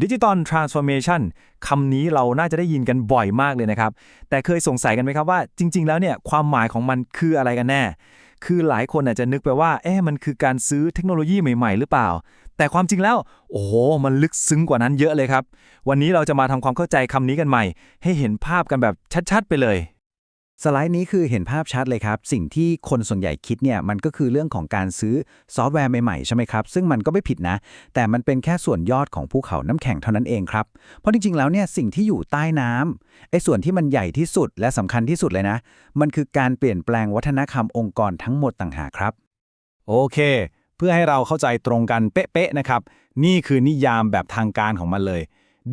Digital Transformation คำนี้เราน่าจะได้ยินกันบ่อยมากเลยนะครับ แต่เคยสงสัยกันไหมครับว่าจริง ๆ แล้วเนี่ยความหมายของมันคืออะไรกันแน่ คือหลายคนอาจจะนึกไปว่า เอ๊ะมันคือการซื้อเทคโนโลยีใหม่ ๆ หรือเปล่า แต่ความจริงแล้ว โอ้โห มันลึกซึ้งกว่านั้นเยอะเลยครับ วันนี้เราจะมาทำความเข้าใจคำนี้กันใหม่ ให้เห็นภาพกันแบบชัด ๆ ไปเลย สไลด์นี้คือเห็นภาพชัดเลยครับ สิ่งที่คนส่วนใหญ่คิดเนี่ยมันก็คือเรื่องของการซื้อซอฟต์แวร์ใหม่ๆใช่ไหมครับ ซึ่งมันก็ไม่ผิดนะ แต่มันเป็นแค่ส่วนยอดของภูเขาน้ำแข็งเท่านั้นเองครับ เพราะจริงๆแล้วเนี่ยสิ่งที่อยู่ใต้น้ำไอ้ส่วนที่มันใหญ่ที่สุดและสำคัญที่สุดเลยนะ มันคือการเปลี่ยนแปลงวัฒนธรรมองค์กรทั้งหมดต่างหากครับ โอเค เพื่อให้เราเข้าใจตรงกันเป๊ะๆนะครับ นี่คือนิยามแบบทางการของมันเลย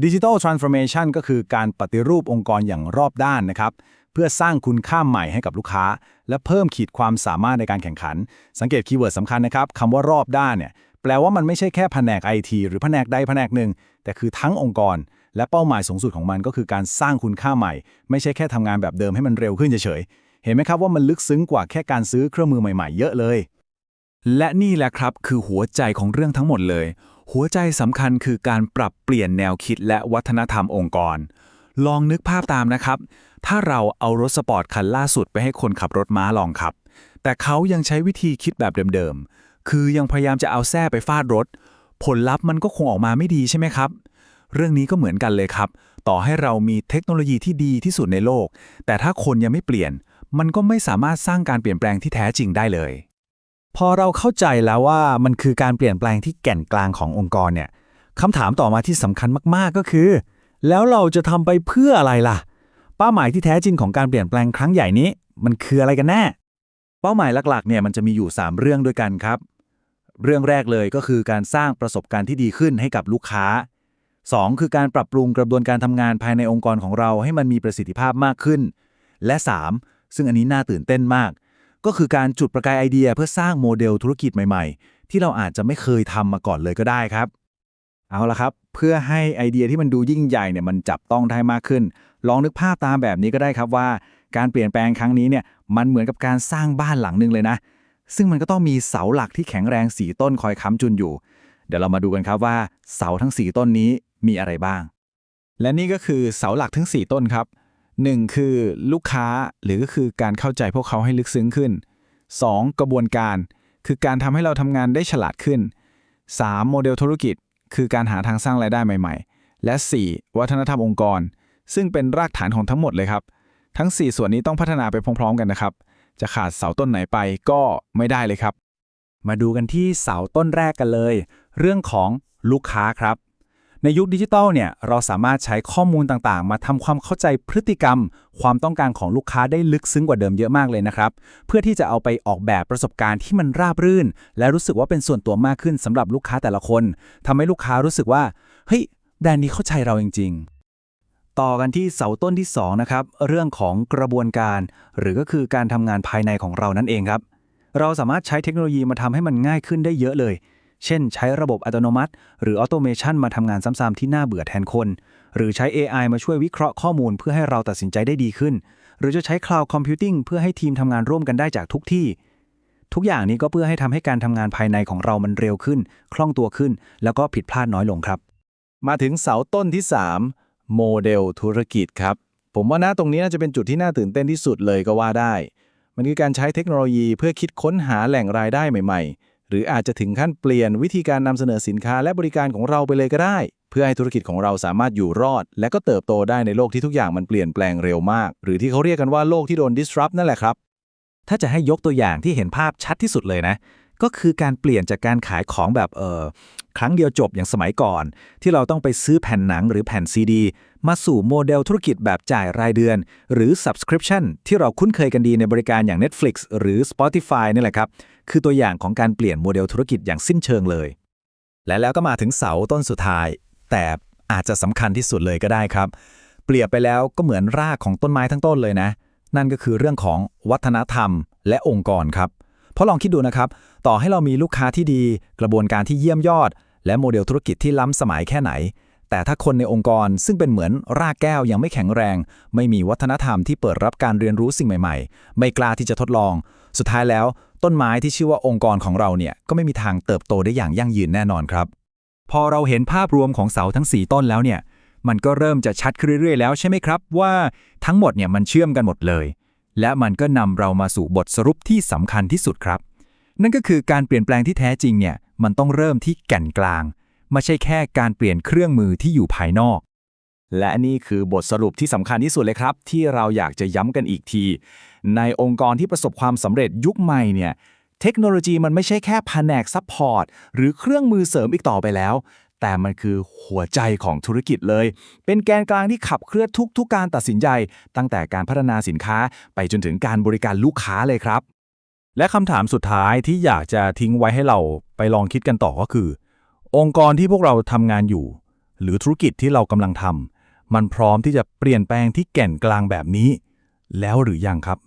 Digital Transformation ก็คือการปฏิรูปองค์กรอย่างรอบด้านนะครับเพื่อสร้างคุณค่าใหม่ให้กับลูกค้า และเพิ่มขีดความสามารถในการแข่งขัน สังเกตคีย์เวิร์ดสำคัญนะครับคำว่ารอบด้านเนี่ยแปลว่ามันไม่ใช่แค่แผนก IT หรือแผนกใดแผนกหนึ่ง แต่คือทั้งองค์กร และเป้าหมายสูงสุดของมันก็คือการสร้างคุณค่าใหม่ ไม่ใช่แค่ทำงานแบบเดิมให้มันเร็วขึ้นเฉยๆเห็นไหมครับว่ามันลึกซึ้งกว่าแค่การซื้อเครื่องมือใหม่ๆ เยอะเลย และนี่แหละครับคือหัวใจของเรื่องทั้งหมดเลย หัวใจสำคัญคือการปรับเปลี่ยนแนวคิดและวัฒนธรรมองค์กร ลองนึกภาพตามนะครับ ถ้าเราเอารถสปอร์ตคันล่าสุดไปให้คนขับรถม้าลองขับ แต่เขายังใช้วิธีคิดแบบเดิมๆ คือยังพยายามจะเอาแส้ไปฟาดรถ ผลลัพธ์มันก็คงออกมาไม่ดีใช่ไหมครับ เรื่องนี้ก็เหมือนกันเลยครับ ต่อให้เรามีเทคโนโลยีที่ดีที่สุดในโลก แต่ถ้าคนยังไม่เปลี่ยน มันก็ไม่สามารถสร้างการเปลี่ยนแปลงที่แท้จริงได้เลย พอเราเข้าใจแล้วว่ามันคือการเปลี่ยนแปลงที่แก่นกลางขององค์กรเนี่ยคำถามต่อมาที่สำคัญมากๆก็คือ แล้วเราจะทำไปเพื่ออะไรล่ะ เป้าหมายที่แท้จริงของการเปลี่ยนแปลงครั้งใหญ่นี้ มันคืออะไรกันแน่ เป้าหมายหลักๆเนี่ยมันจะมีอยู่ 3 เรื่องด้วยกันครับ เรื่องแรกเลยก็คือการสร้างประสบการณ์ที่ดีขึ้นให้กับลูกค้า 2 คือการปรับปรุงกระบวนการทำงานภายในองค์กรของเราให้มันมีประสิทธิภาพมากขึ้น และ 3 ซึ่งอันนี้น่าตื่นเต้นมาก ก็คือการจุดประกายไอเดียเพื่อสร้างโมเดลธุรกิจใหม่ ๆ ที่เราอาจจะไม่เคยทำมาก่อนเลยก็ได้ครับ เอาละครับ พื่อให้ไอเดียที่มันดูยิ่งใหญ่เนี่ยมันจับต้องได้มากขึ้น ลองนึกภาพตามแบบนี้ก็ได้ครับว่า การเปลี่ยนแปลงครั้งนี้เนี่ยมันเหมือนกับการสร้างบ้านหลังหนึ่งเลยนะ ซึ่งมันก็ต้องมีเสาหลักที่แข็งแรงสีต้นคอยค้ำจุนอยู่ เดี๋ยวเรามาดูกันครับว่าเสาทั้ง 4 ต้นนี้มีอะไรบ้าง และนี่ก็คือเสาหลักทั้ง 4 ต้นครับ 1. คือลูกค้าหรือก็คือการเข้าใจพวกเขาให้ลึกซึ้งขึ้น 2. กระบวนการ คือการทำให้เราทำงานได้ฉลาดขึ้น 3. โมเดลธุรกิจ คือการหาทางสร้างรายได้ใหม่ ๆ และ 4. วัฒนธรรมองค์กร ซึ่งเป็นรากฐานของทั้งหมดเลยครับ ทั้ง 4 ส่วนนี้ต้องพัฒนาไปพร้อม ๆ กันนะครับ จะขาดเสาต้นไหนไปก็ไม่ได้เลยครับ มาดูกันที่เสาต้นแรกกันเลย เรื่องของลูกค้าครับ ในยุคดิจิทัลเนี่ยเราสามารถใช้ข้อมูลต่างๆ มาทำความเข้าใจพฤติกรรม ความต้องการของลูกค้าได้ลึกซึ้งกว่าเดิมเยอะมากเลยนะครับ เพื่อที่จะเอาไปออกแบบประสบการณ์ที่มันราบรื่น และรู้สึกว่าเป็นส่วนตัวมากขึ้นสำหรับลูกค้าแต่ละคนทำให้ลูกค้ารู้สึกว่าเฮ้ยแบรนด์นี้เข้าใจเราจริง ๆ ต่อกันที่เสาต้นที่สองนะครับเรื่องของกระบวนการ หรือก็คือการทำงานภายในของเรานั่นเองครับ เราสามารถใช้เทคโนโลยีมาทำให้มันง่ายขึ้นได้เยอะเลย เช่น ใช้ระบบอัตโนมัติ หรือออโตเมชันมาทำงานซ้ำๆที่น่าเบื่อแทนคน หรือใช้ AI มาช่วยวิเคราะห์ข้อมูลเพื่อให้เราตัดสินใจได้ดีขึ้น หรือจะใช้ Cloud Computing เพื่อให้ทีมทำงานร่วมกันได้จากทุกที่ ทุกอย่างนี้ก็เพื่อให้ทำให้การทำงานภายในของเรามันเร็วขึ้น คล่องตัวขึ้น แล้วก็ผิดพลาดน้อยลงครับ มาถึงเสาต้นที่ 3 โมเดลธุรกิจครับ ผมว่านะตรงนี้น่าจะเป็นจุดที่น่าตื่นเต้นที่สุดเลยก็ว่าได้ มันคือการใช้เทคโนโลยีเพื่อคิดค้นหาแหล่งรายได้ใหม่ ๆ หรืออาจจะถึงขั้นเปลี่ยนวิธีการนำเสนอสินค้าและบริการของเราไปเลยก็ได้ เพื่อให้ธุรกิจของเราสามารถอยู่รอด และก็เติบโตได้ในโลกที่ทุกอย่างมันเปลี่ยนแปลงเร็วมาก หรือที่เขาเรียกกันว่าโลกที่โดน disrupt นั่นแหละครับ ถ้าจะให้ยกตัวอย่างที่เห็นภาพชัดที่สุดเลยนะ ก็คือการเปลี่ยนจากการขายของแบบเออครั้งเดียวจบอย่างสมัยก่อน ที่เราต้องไปซื้อแผ่นหนังหรือแผ่นซีดี มาสู่โมเดลธุรกิจแบบจ่ายรายเดือน หรือ subscription ที่เราคุ้นเคยกันดีในบริการอย่าง Netflix หรือ Spotify นี่แหละครับ คือตัวอย่างของการเปลี่ยนโมเดลธุรกิจอย่างสิ้นเชิงเลย และแล้วก็มาถึงเสาต้นสุดท้าย แต่อาจจะสำคัญที่สุดเลยก็ได้ครับ เปรียบไปแล้วก็เหมือนรากของต้นไม้ทั้งต้นเลยนะ นั่นก็คือเรื่องของวัฒนธรรมและองค์กรครับ เพราะลองคิดดูนะครับ ต่อให้เรามีลูกค้าที่ดี กระบวนการที่เยี่ยมยอด และโมเดลธุรกิจที่ล้ำสมัยแค่ไหน แต่ถ้าคนในองค์กรซึ่งเป็นเหมือนรากแก้วยังไม่แข็งแรง ไม่มีวัฒนธรรมที่เปิดรับการเรียนรู้สิ่งใหม่ ๆ ไม่กล้าที่จะทดลอง สุดท้ายแล้วต้นไม้ที่ชื่อว่าองค์กรของเราเนี่ยก็ไม่มีทางเติบโตได้อย่างยั่งยืนแน่นอนครับ พอเราเห็นภาพรวมของเสาทั้ง 4 ต้นแล้วเนี่ยมันก็เริ่มจะชัดขึ้นเรื่อยๆแล้วใช่ไหมครับว่าทั้งหมดเนี่ยมันเชื่อมกันหมดเลย และมันก็นำเรามาสู่บทสรุปที่สำคัญที่สุดครับ นั่นก็คือการเปลี่ยนแปลงที่แท้จริงเนี่ยมันต้องเริ่มที่แก่นกลางไม่ใช่แค่การเปลี่ยนเครื่องมือที่อยู่ภายนอก และนี่คือบทสรุปที่สำคัญที่สุดเลยครับ ที่เราอยากจะย้ำกันอีกที ในองค์กรที่ประสบความสำเร็จยุคใหม่เนี่ยเทคโนโลยีมันไม่ใช่แค่แผนกซัพพอร์ตหรือเครื่องมือเสริมอีกต่อไปแล้ว แต่มันคือหัวใจของธุรกิจเลย เป็นแกนกลางที่ขับเคลื่อนทุกๆการตัดสินใจ ตั้งแต่การพัฒนาสินค้าไปจนถึงการบริการลูกค้าเลยครับ และคำถามสุดท้ายที่อยากจะทิ้งไว้ให้เราไปลองคิดกันต่อก็คือ องค์กรที่พวกเราทำงานอยู่ หรือธุรกิจที่เรากำลังทำ มันพร้อมที่จะเปลี่ยนแปลงที่แก่นกลางแบบนี้ แล้วหรือยังครับ